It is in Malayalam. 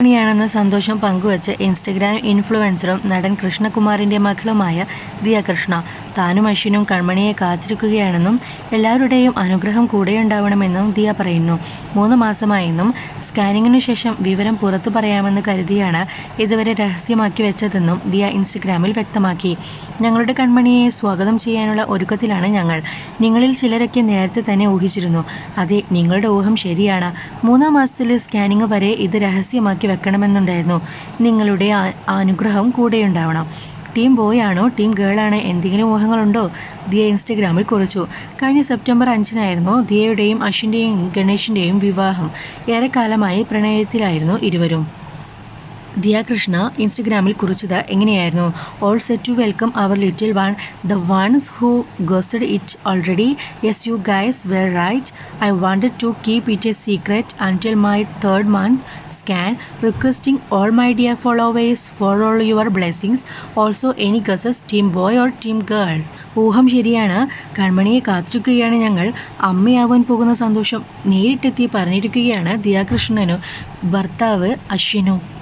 ണിയാണെന്ന സന്തോഷം പങ്കുവച്ച് ഇൻസ്റ്റഗ്രാം ഇൻഫ്ലുവൻസറും നടൻ കൃഷ്ണകുമാറിന്റെ മകളുമായ ദിയ കൃഷ്ണ. താനും അശ്വിനും കൺമണിയെ കാത്തിരിക്കുകയാണെന്നും എല്ലാവരുടെയും അനുഗ്രഹം കൂടെയുണ്ടാവണമെന്നും ദിയ പറയുന്നു. മൂന്ന് മാസമായെന്നും സ്കാനിങ്ങിനു ശേഷം വിവരം പുറത്തു പറയാമെന്ന് കരുതിയാണ് ഇതുവരെ രഹസ്യമാക്കി വെച്ചതെന്നും ദിയ ഇൻസ്റ്റഗ്രാമിൽ വ്യക്തമാക്കി. ഞങ്ങളുടെ കൺമണിയെ സ്വാഗതം ചെയ്യാനുള്ള ഒരുക്കത്തിലാണ് ഞങ്ങൾ. നിങ്ങളിൽ ചിലരൊക്കെ നേരത്തെ തന്നെ ഊഹിച്ചിരുന്നു. അതെ നിങ്ങളുടെ ഊഹം ശരിയാണ്. മൂന്നാം മാസത്തിലെ സ്കാനിങ് വരെ ഇത് രഹസ്യമാക്കി വെക്കണമെന്നുണ്ടായിരുന്നു. നിങ്ങളുടെ അനുഗ്രഹം കൂടെയുണ്ടാവണം ടീം ബോയ് ആണോ ടീം ഗേൾ ആണോ എന്തെങ്കിലും ഊഹങ്ങളുണ്ടോ? ദിയ ഇൻസ്റ്റഗ്രാമിൽ കുറിച്ചു. കഴിഞ്ഞ സെപ്റ്റംബർ അഞ്ചിനായിരുന്നു ദിയയുടെയും അശ്വിന്റെയും ഗണേഷിന്റെയും വിവാഹം. ഏറെക്കാലമായി പ്രണയത്തിലായിരുന്നു ഇരുവരും. ദിയ കൃഷ്ണ ഇൻസ്റ്റഗ്രാമിൽ കുറിച്ചത് എങ്ങനെയായിരുന്നു? All set to welcome our little one the ones who guessed it already yes you guys were right I wanted to keep it a secret until my third month scan requesting all my dear followers for all your blessings also any guesses team boy or team girl ഊഹം ശരിയാണ്. കൺമണിയെ കാത്തിരിക്കുകയാണ് ഞങ്ങൾ. അമ്മയാവാൻ പോകുന്ന സന്തോഷം നേരിട്ടെത്തി പറഞ്ഞിരിക്കുകയാണ് ദിയാകൃഷ്ണനും. ഭർത്താവ് അശ്വിനും.